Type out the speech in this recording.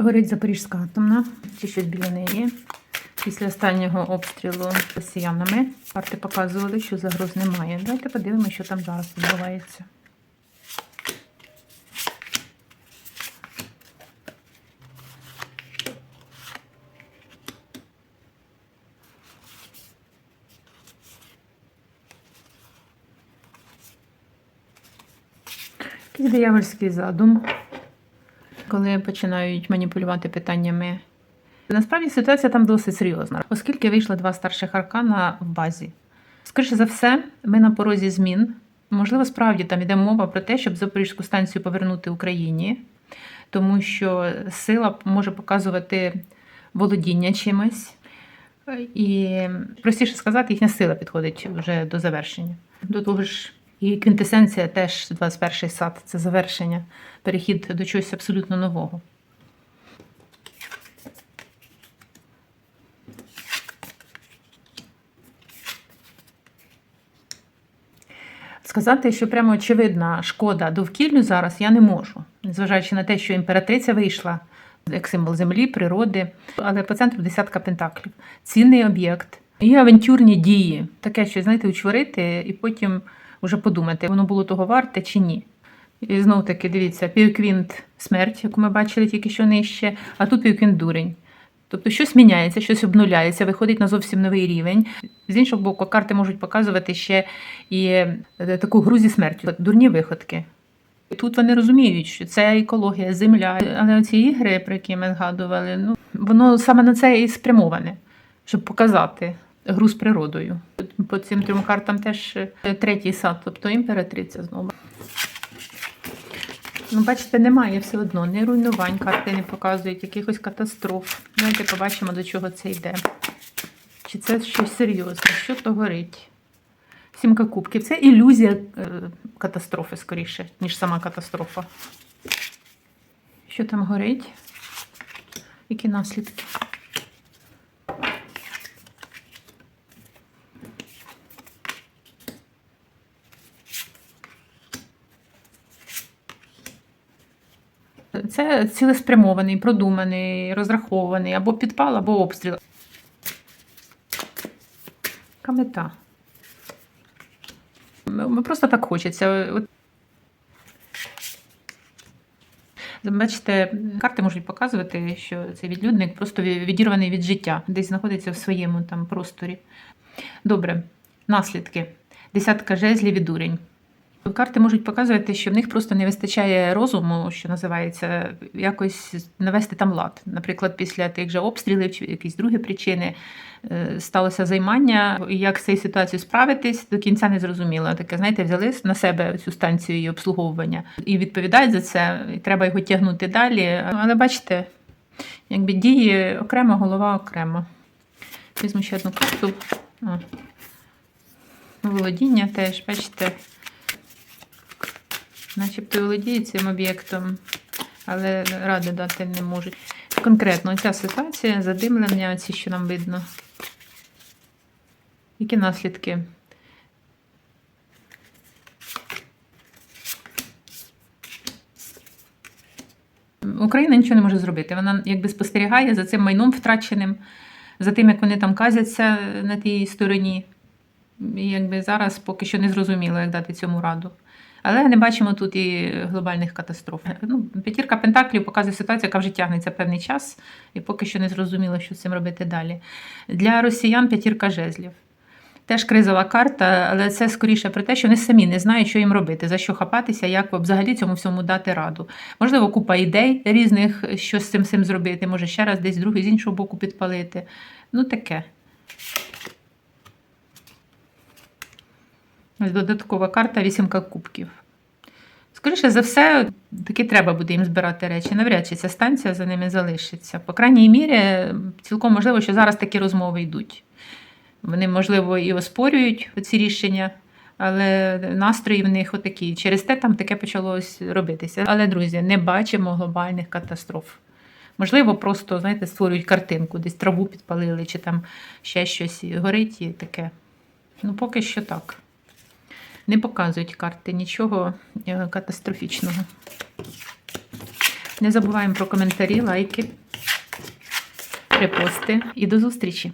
Горить Запорізька атомна, чи щось біля неї. Після останнього обстрілу росіянами карти показували, що загроз немає. Давайте подивимося, що там зараз відбувається. Якийсь диявольський задум, коли починають маніпулювати питаннями. Насправді ситуація там досить серйозна, оскільки вийшли два старших аркана в базі. Скоріше за все, ми на порозі змін. Можливо, справді там йде мова про те, щоб Запорізьку станцію повернути Україні, тому що сила може показувати володіння чимось. І, простіше сказати, їхня сила підходить вже до завершення. До того ж, і квінтесенція теж 21 сад це завершення, перехід до чогось абсолютно нового. Сказати, що прямо очевидна шкода довкіллю зараз я не можу, незважаючи на те, що імператриця вийшла як символ землі, природи, але по центру десятка пентаклів. Цінний об'єкт і авантюрні дії. Таке, що знаєте, учворити і потім вже подумати, воно було того варте чи ні. І знов таки, дивіться, півквінт смерть, яку ми бачили тільки що нижче, а тут півквінт дурень. Тобто щось міняється, щось обнуляється, виходить на зовсім новий рівень. З іншого боку, карти можуть показувати ще і е, таку гру зі смертю, дурні виходки. Тут вони розуміють, що це екологія, земля. Але ці ігри, про які ми згадували, ну воно саме на це і спрямоване, щоб показати гру з природою. По цим трьом картам теж е, третій сад, тобто імператриця знову. Ну, бачите, немає все одно, ні руйнувань, карти не показують, якихось катастроф. Давайте побачимо, до чого це йде. Чи це щось серйозне? Що то горить? Сімка кубків. Це ілюзія е, катастрофи скоріше, ніж сама катастрофа. Що там горить? Які наслідки? Це цілеспрямований, продуманий, розрахований або підпал, або обстріл. Яка мета? Просто так хочеться. Бачите, карти можуть показувати, що цей відлюдник просто відірваний від життя, десь знаходиться в своєму там просторі. Добре, наслідки. Десятка жезлів і дурень. Карти можуть показувати, що в них просто не вистачає розуму, що називається, якось навести там лад. Наприклад, після тих же обстрілів чи якісь другі причини е, сталося займання. Як з цією ситуацією справитись, до кінця не зрозуміло. Таке, знаєте, взяли на себе цю станцію її обслуговування і відповідають за це, і треба його тягнути далі. Але бачите, якби дії окремо, голова окремо. Візьму ще одну карту. Володіння теж, бачите начебто володіють цим об'єктом, але ради дати не можуть. Конкретно ця ситуація, задимлення, ці, що нам видно. Які наслідки? Україна нічого не може зробити. Вона якби спостерігає за цим майном втраченим, за тим, як вони там казяться на тій стороні. І якби зараз поки що не зрозуміло, як дати цьому раду. Але не бачимо тут і глобальних катастроф. Ну, П'ятірка Пентаклів показує ситуацію, яка вже тягнеться певний час, і поки що не зрозуміло, що з цим робити далі. Для росіян п'ятірка жезлів. Теж кризова карта, але це скоріше про те, що вони самі не знають, що їм робити, за що хапатися, як взагалі цьому всьому дати раду. Можливо, купа ідей різних, що з цим всім зробити, може ще раз десь другий з іншого боку підпалити. Ну, таке. Ось Додаткова карта вісімка кубків. Скоріше за все, таки треба буде їм збирати речі. Навряд чи ця станція за ними залишиться. По крайній мірі, цілком можливо, що зараз такі розмови йдуть. Вони, можливо, і оспорюють ці рішення, але настрої в них отакі. Через те там таке почалось робитися. Але, друзі, не бачимо глобальних катастроф. Можливо, просто, знаєте, створюють картинку, десь траву підпалили, чи там ще щось горить і таке. Ну, поки що так. Не показують карти нічого е, катастрофічного. Не забуваємо про коментарі, лайки, репости і до зустрічі!